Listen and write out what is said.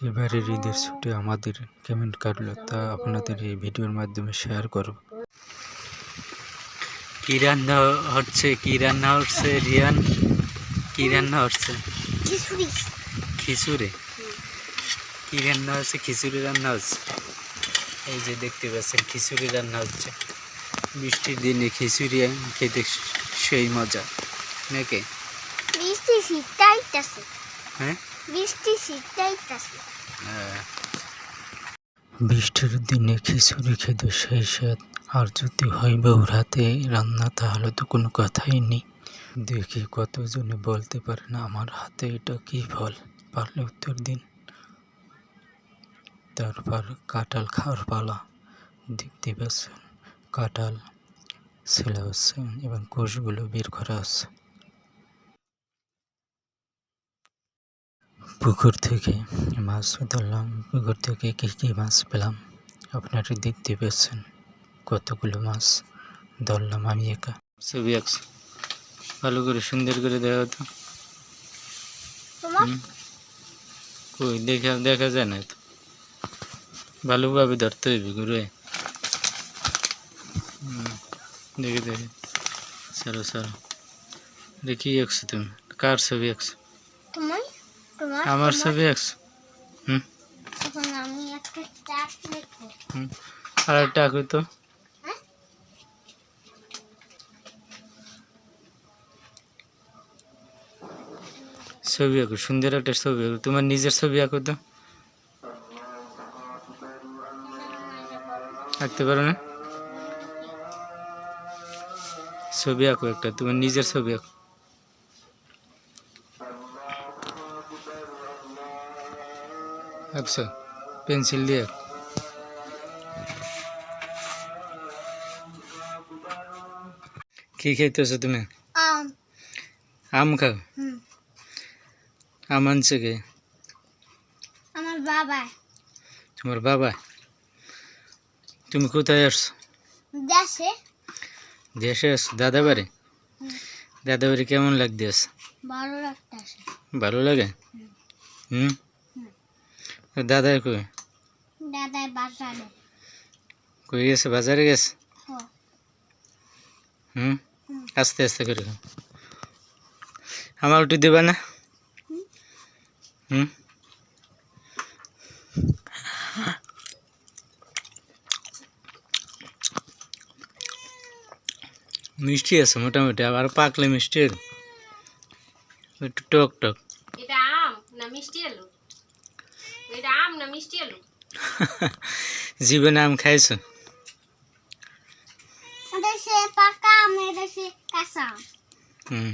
এবারের ঈদের ছুটি আমাদের কেমন কাটলো তা আপনাদের এই ভিডিওর মাধ্যমে শেয়ার করব। কি রান্না হচ্ছে কি রান্না হচ্ছে রিয়ান? কি রান্না হচ্ছে? খিচুড়ি। খিচুড়ি? কি রান্না হচ্ছে? খিচুড়ি রান্না হচ্ছে? এই যে দেখতে পাচ্ছেন খিচুড়ি রান্না হচ্ছে। বৃষ্টির দিনে খিচুড়ি খেতে সেই মজা। নাকি? বৃষ্টি শীতটা হ্যাঁ? বৃষ্টি হ্যাঁ। বৃষ্টির দিনে খিচুড়ি খেতে স্বাদ আর যদি হয় বউর হাতে রান্না, তাহলে তো কোনো কথাই নেই। দেখি কতজনে বলতে পারে না আমার হাতে এটা কি ফল। পারলে উত্তর দিন। তারপর কাঁঠাল খাওয়ার পালা। দেখতে পাচ্ছেন কাঁঠাল ছেলে হচ্ছে এবং কোষগুলো বের করা হচ্ছে পুকুর থেকে মাছ ধরলাম। পুকুর থেকে কী কী মাছ পেলাম? আপনারা দেখতে পেয়েছেন। কতগুলো মাছ ধরলাম আমি একা। ছবি আঁকছি। ভালো করে সুন্দর করে দেখা তো। কই দেখা দেখা যায় না তো। ভালোভাবে ধরতে হইবে ঘুরে। দেখে দেখে। চলো চলো দেখি একশো তুমি। কার ছবি একশো তোমার? আমার ছবি একশো হুম। আর একটা আঁকো তো। হ্যাঁ? ছবি আঁকো সুন্দর একটা ছবি আঁকো। তোমার নিজের ছবি আঁকো তো। আঁকতে পারো না? ছবি আঁকো একটা তোমার নিজের ছবি আঁকো। আঁকছো পেন্সিল দিয়ে। কি খাইতেছো তুমি? আম। আম খাও? আম আনছে কে? আমার বাবা। তোমার বাবা? তুমি কোথায় আসছো দেশে। দেশে আসছো দাদা বাড়ি দাদা বাড়ি কেমন লাগতেছে? ভালো লাগতেছে। ভালো লাগে? হুম? দাদা কই? দাদাই বাজারে। কই গেছে? বাজারে গেছে? হুম। আস্তে আস্তে করে আমার উঠে দেবা না? হুম। হুম? মিষ্টি আছে মোটামুটি আবার পাকলে মিষ্টি একটু টক টক। এটা আম না মিষ্টি আলু? এটা আম না মিষ্টি আলু? জীবনে আম খাইছো? দেশে পাকা আম দেশে কাঁচা আম। হুম।